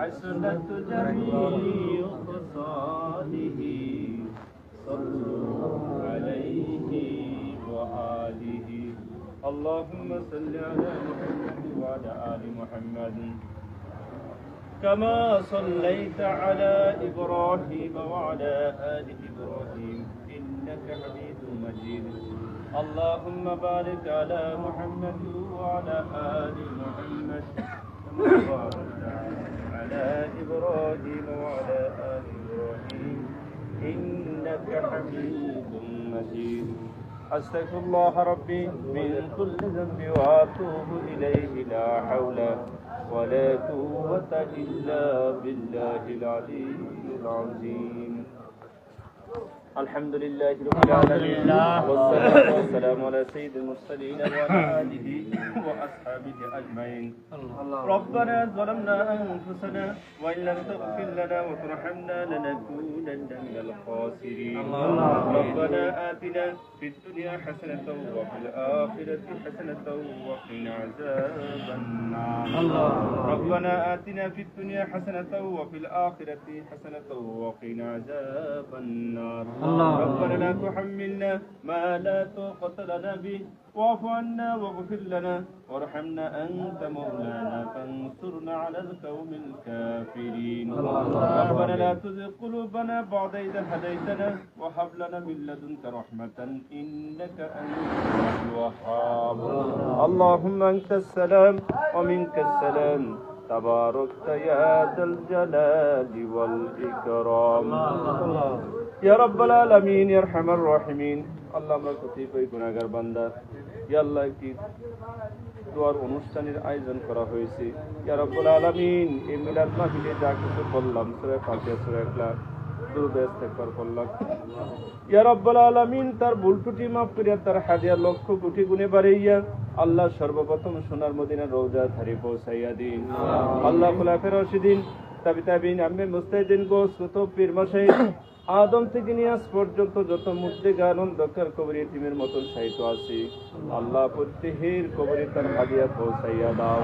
حسنت جميع خصاله صلوا عليه وآله اللهم صل على محمد وعلى آل محمد. كما صليت على إبراهيم وعلى آل إبراهيم. إنك حميد مجيد. اللهم بارك على محمد وعلى آل محمد. كما باركت على إبراهيم وعلى آل إبراهيم. إنك حميد مجيد. أستغفر الله ربي من كل ذنب وأتوب إليه لا حول ولا قوة إلا بالله العلي العظيم. الحمد لله رب العالمين. والصلاة والسلام على سيد المرسلين وعلى آله وأصحابه أجمعين. ربنا ظلمنا أنفسنا وإن لم تغفر لنا وترحمنا لنكونن من الخاسرين. ربنا آتنا في الدنيا حسنة وفي الآخرة حسنة وقنا عذاب النار. ربنا آتنا في الدنيا حسنة وفي الآخرة حسنة وقنا عذاب النار. ربنا لا تحملنا ما لا طاقة لنا به. واعف عنا واغفر لنا. وارحمنا أنت مولانا فانصرنا على القوم الكافرين. ربنا لا تزغ قلوبنا بعد إذا هديتنا. وهب لنا من لدنك رحمة إنك أنت الوهاب. اللهم أنت السلام ومنك السلام تباركت يا ذا الجلال والإكرام يا رب العالمين يا ارحم الراحمين আল্লাহ আমরা কতিপয় গুণাগার বান্দা ইয়া আল্লাহ একটি দোয়ার অনুষ্ঠানের আয়োজন করা হয়েছে ইয়া রব্বুল আলামিন এই মিলাদ মাহফিলে যা কিছু বললাম সূরা ফাতিহা সূরা ইখলাস তার ভুল ত্রুটি মাফ করিয়া তার হাদিয়া লক্ষ কোটি গুণে বাড়াইয়া আল্লাহ সর্বপ্রথম সোনার মদিনার রোজা ধারি পৌঁছাইয়া দিন। আল্লাহ খুলাফের রশিদিন তাবি তাবিন আমি মুস্তাহিদিন গো কুতুব পীর মশাইখ আদম থেকে নিয়ে আজ পর্যন্ত যত মুদ্দে গান অন্ধকার কবরী টিমের মতন সাহিত্য আছে, আল্লাহ প্রত্যেকের কবরে তার হাদিয়া পৌঁছাইয়া দাও।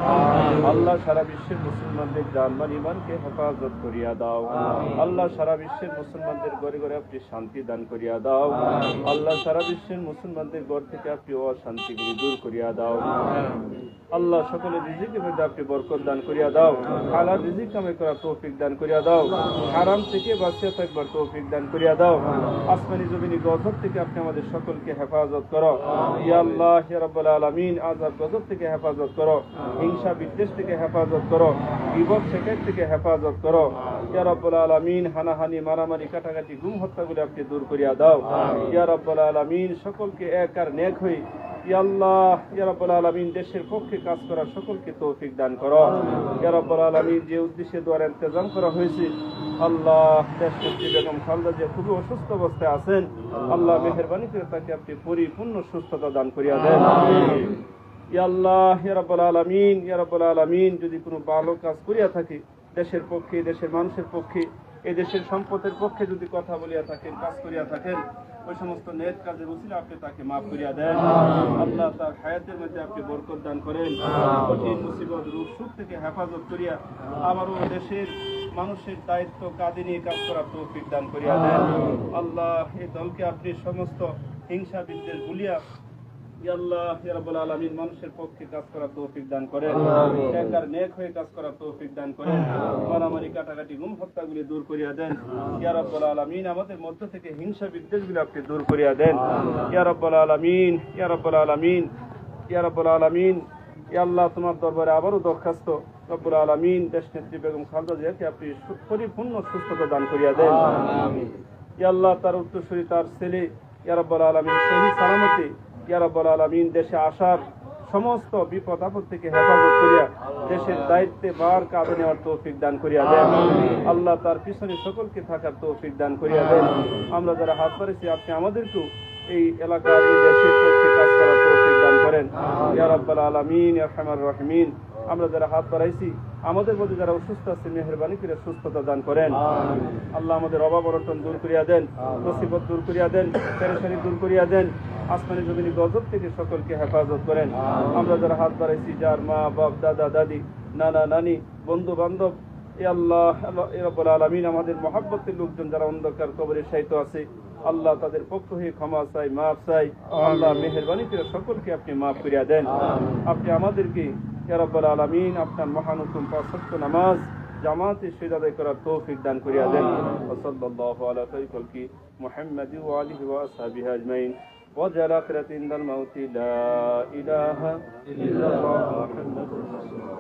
আল্লাহ সারা বিশ্বের মুসলমানদের জানমান ইমানকে হেফাজত করিয়া দাও। আল্লাহ সারা বিশ্বের মুসলমানদের ঘরে ঘরে আপনি শান্তি দান করিয়া দাও। আল্লাহ সারা বিশ্বের মুসলমানদের ঘর থেকে আপনি অশান্তিগুলি দূর করিয়া দাও। আল্লাহ সকলের রিজিকের মধ্যে আপনি বরকত দান করিয়া দাও। হালাল রিজিক কামে করা তৌফিক দান করিয়া দাও। হারাম থেকে বাঁচিয়ে থাকবার তৌফিক দান করিয়া দাও। আসমানি জমিনি গজব থেকে আপনি আমাদের সকলকে হেফাজত করো। ইয়া আল্লাহ রাব্বুল আলামিন আযাব গজব থেকে হেফাজত করো। হিংসা বিদ্বেষ থেকে হেফাজত করো। বিপদ শেখের থেকে হেফাজত করো। ইয়া রাব্বুল আলামিন হানাহানি মারামারি কাটাকাটি গুম হত্যাগুলি আপনি দূর করিয়া দাও। ইয়া রাব্বুল আলামিন সকলকে এক আর নেক হই। ইয়া আল্লাহ, ইয়া রাব্বুল আলামিন, দেশের পক্ষে কাজ করা সকলকে তৌফিক দান করো। ইয়া রাব্বুল আলামিন, যে উদ্দেশ্যে দোয়ার ইন্তজাম করা হয়েছে, আল্লাহ দেশ নেত্রী বেগম খালদা যে খুবই অসুস্থ অবস্থায় আছেন। আল্লাহ মেহেরবানি করে তাকে আপনি পরিপূর্ণ সুস্থতা দান করিয়া দেন। ইয়া আল্লাহ, ইয়া রাব্বুল আলামিন, ইয়া রাব্বুল আলামিন, যদি কোনো ভালো কাজ করিয়া থাকে, দেশের পক্ষে, দেশের মানুষের পক্ষে এই দেশের সম্পদের পক্ষে যদি কথা বলিয়া থাকেন, কাজ করিয়া থাকেন ওই সমস্ত নেট কাজে উচিত আপনি তাকে মাফ করিয়া দেন। আল্লাহ তার হায়াতের মধ্যে আপনি বরকত দান করেন। কঠিন মুসিবত রূপ সুখ থেকে হেফাজত করিয়া আবারও দেশের মানুষের দায়িত্ব কাঁধে নিয়ে কাজ করার তৌফিক দান করিয়া দেন। আল্লাহ এই দলকে আপনি সমস্ত হিংসা বিদ্বেষ ভুলিয়া ইয়া আল্লাহ রাব্বুল আলামিন মানুষের পক্ষে কাজ করার তৌফিক দান করেন। নেক হয়ে কাজ করার তৌফিক দান করেন। মারামারি কাটাকাটি গুম হত্যাগুলি দূর করিয়া দেন। ইয়া রাব্বুল আলামিন আমাদের মধ্য থেকে হিংসা বিদ্বেষগুলি আপনি দূর করিয়া দেন। ইয়া রাব্বুল আলামিন ইয়া রাব্বুল আলামিন ইয়া রাব্বুল আলামিন। ইয়া আল্লাহ তোমার দরবারে আবারও দরখাস্ত। রব্বুল আলামিন দেশ নেত্রী বেগম খালেদা জিয়াকে আপনি পরিপূর্ণ সুস্থতা দান করিয়া দেন। ইয়া আল্লাহ তার উত্তরসূরি তার ছেলে ইয়া রাব্বুল আলামিন সহি সালামতে ইয়া রাব্বুল আলামিন দেশে আসার সমস্ত বিপদ আপদ থেকে হেফাজত করিয়া দেশের দায়িত্বে বার কাঁধে নেওয়ার তৌফিক দান করিয়া দেন। আল্লাহ তার পিছনে সকলকে থাকার তৌফিক দান করিয়া দেন। আমরা যারা হাত পারেছি আপনি আমাদেরকেও এই এলাকার এই দেশের পক্ষে কাজ করার তৌফিক দান করেন। ইয়া রাব্বাল আলামিন ইয়া আরহামার রাহিমিন আমরা যারা হাত বাড়াইছি আমাদের মধ্যে যারা অসুস্থ আছে মেহরবানি করে সুস্থতা দান করেন। আল্লাহ আমাদের অভাব অনটন দূর করিয়া দেন মুসিবত দূর করিয়া দেন পেরেশানি দূর করিয়া দেন। আসমানি জমিনি গজব থেকে সকলকে হেফাজত করেন। আমরা যারা হাত বাড়াইছি যার মা বাপ দাদা দাদি নানা নানি বন্ধু বান্ধব এ আল্লাহ রব্বুল আলামিন আমাদের মহাব্বতের লোকজন যারা অন্ধকার কবরে সাহিত্য আছে আল্লাহ তাদের পক্ষ হয়ে ক্ষমা চাই মাফ চাই। আল্লাহ মেহরবানি করে সকলকে আপনি মাফ করিয়া দেন। আপনি আমাদেরকে এ রব্বুল আলামিন আপনার মহানুকুম পাঁচ সত্য নামাজ জামাতে সেদাদাই করার তৌফিক দান করিয়া দেন। ওসল্লাল্লাহু আলা খালকি মুহাম্মাদ আলিহি ওয়া আজমাইন। وجعل آخرة عند الموت لا إله إلا الله محمد رسول الله